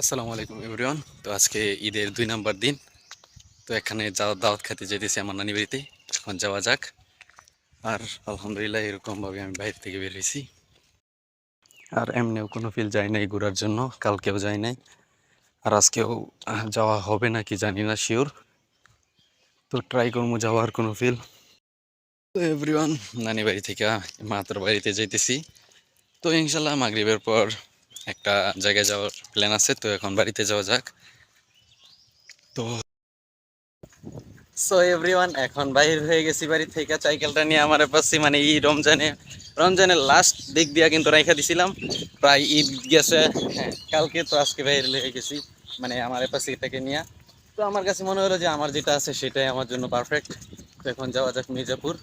আসসালামু আলাইকুম এভরিওয়ান। তো আজকে ঈদের দুই নাম্বার দিন। তো এখানে যাওয়া দাওয়াত খেতে যেতেছি আমার নানি বাড়িতে এখন যাওয়া যাক। আর আলহামদুলিল্লাহ এরকমভাবে আমি বাইরে থেকে বের হয়েছি। আর এমনিও কোনো ফিল যায় নাই ঘোরার জন্য। কালকেও যাই নাই। আর আজকেও যাওয়া হবে না কি জানি না শিওর তো ট্রাই করব যাওয়ার কোনো ফিল তো এভরিওয়ান নানি বাড়ি থেকে মাত্র বাড়িতে যাইতেছি। তো ইনশাল্লাহ মাগরিবের পর একটা জায়গায় যাওয়ার প্ল্যান আছে, তো এখন বাড়িতে যাওয়া যাক। তো সো এভরিওয়ান এখন বাইরে হয়ে গেছি বাড়ি থেকে। সাইকেলটা নিয়ে আমার পাচ্ছি মানে এই রমজানে, রমজানের লাস্ট দিক দিয়া কিন্তু রাইখা দিছিলাম। প্রায় ঈদ গেছে হ্যাঁ কালকে তো আজকে বাইরে হয়ে গেছি মানে আমার পাশে এটাকে নিয়ে। তো আমার কাছে মনে হলো যে আমার যেটা আছে সেটাই আমার জন্য পারফেক্ট তো এখন যাওয়া যাক মির্জাপুর।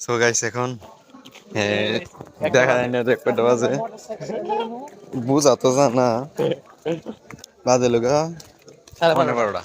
সো গাইস এখন হ্যাঁ, দেখা যায় না রেকর্ড বাজে। বুঝা তো জানা বাজে লোকা সাড়ে বারোটা।